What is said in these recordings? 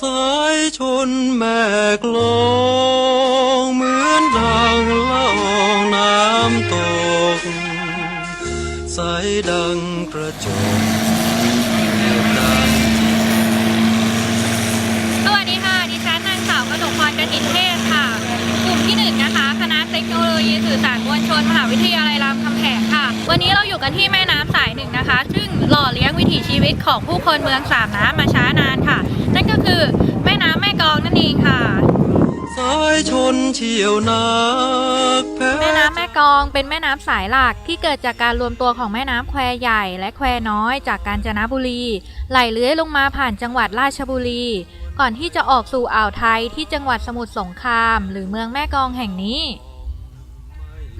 สายชนแม่กลองเหมือนดังละอองน้ำตก ใสดังกระจกเรียบดังสวัสดีค่ะ ดิฉันนางสาวกนกพรกนินเทพค่ะ กลุ่มที่หนึ่งนะคะ คณะเทคโนโลยีสื่อสารมวลชน มหาวิทยาลัยรามคำ วันนี้เราอยู่กันที่แม่น้ำสายหนึ่งนะคะ ซึ่งหล่อเลี้ยงวิถีชีวิตของผู้คนเมืองสามน้ำมาช้านานค่ะ นั่นก็คือแม่น้ำแม่กลองนั่นเองค่ะสายชนเฉียวนักแพ้แม่น้ำแม่กลองเป็นแม่น้ำสายหลักที่เกิดจากการรวมตัวของแม่น้ำแควใหญ่และแควน้อยจากกาญจนบุรี ไหลเลื้อยลงมาผ่านจังหวัดราชบุรี ก่อนที่จะออกสู่อ่าวไทยที่จังหวัดสมุทรสงคราม หรือเมืองแม่กลองแห่งนี้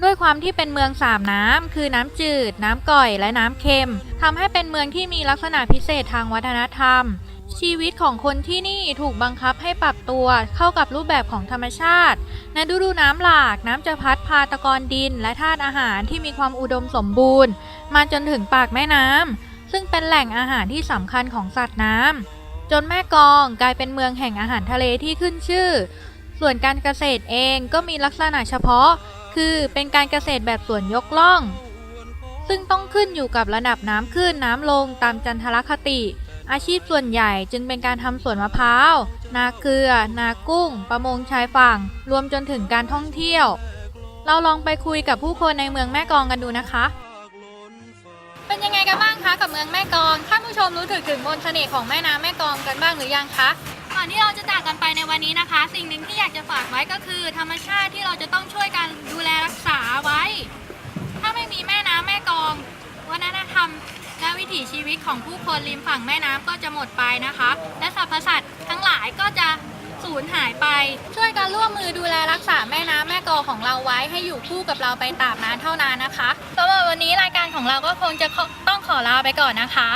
ด้วยความที่เป็นเมืองสามน้ำคือน้ำจืด น้ำก่อยและน้ำเค็มทำให้เป็นเมืองที่มีลักษณะพิเศษทางวัฒนธรรม ชีวิตของคนที่นี่ถูกบังคับให้ปรับตัวเข้ากับรูปแบบของธรรมชาติในฤดูน้ำหลากน้ำจะพัดพาตะกอนดิน และธาตุอาหารที่มีความอุดมสมบูรณ์ มาจนถึงปากแม่น้ำซึ่งเป็นแหล่งอาหารที่สำคัญของสัตว์น้ำจนแม่กองกลายเป็นเมืองแห่งอาหารทะเลที่ขึ้นชื่อ ส่วนการเกษตรเองก็มีลักษณะเฉพาะ คือเป็นการเกษตรแบบสวนยกล่อง ซึ่งต้องขึ้นอยู่กับระดับน้ำขึ้นน้ำลงตามจันทรคติ อาชีพส่วนใหญ่จึงเป็นการทำสวนมะพร้าว นาเกลือ นากุ้ง ประมงชายฝั่ง รวมจนถึงการท่องเที่ยว เราลองไปคุยกับผู้คนในเมืองแม่กองกันดูนะคะ เป็นยังไงกันบ้างคะกับเมืองแม่กองท่านผู้ชมรู้ถึงถึงมนต์เสน่ห์ของแม่น้ำแม่กองกันบ้างหรือยังคะก่อนที่เราจะจากกันไปในวันนี้นะคะ สิ่งหนึ่งที่อยากจะฝากไว้ก็คือ ธรรมชาติที่เราจะต้องช่วยกันดูแลรักษาไว้ ถ้าไม่มีแม่น้ำแม่กลองวัฒนธรรมและวิ ถีชีวิตของผู้คนริมฝั่งแม่น้ำก็จะหมดไปนะคะ และสรรพสัตว์ทั้งหลายก็จะสูญหายไป ช่วยกันร่วมมือดูแลรักษาแม่น้ำแม่กอของเราไว้ให้อยู่คู่กับเราไปตราบนานเท่านานนะคะสำหรับวันนี้รายการของเราก็คงจะต้องขอลาไปก่อนนะคะ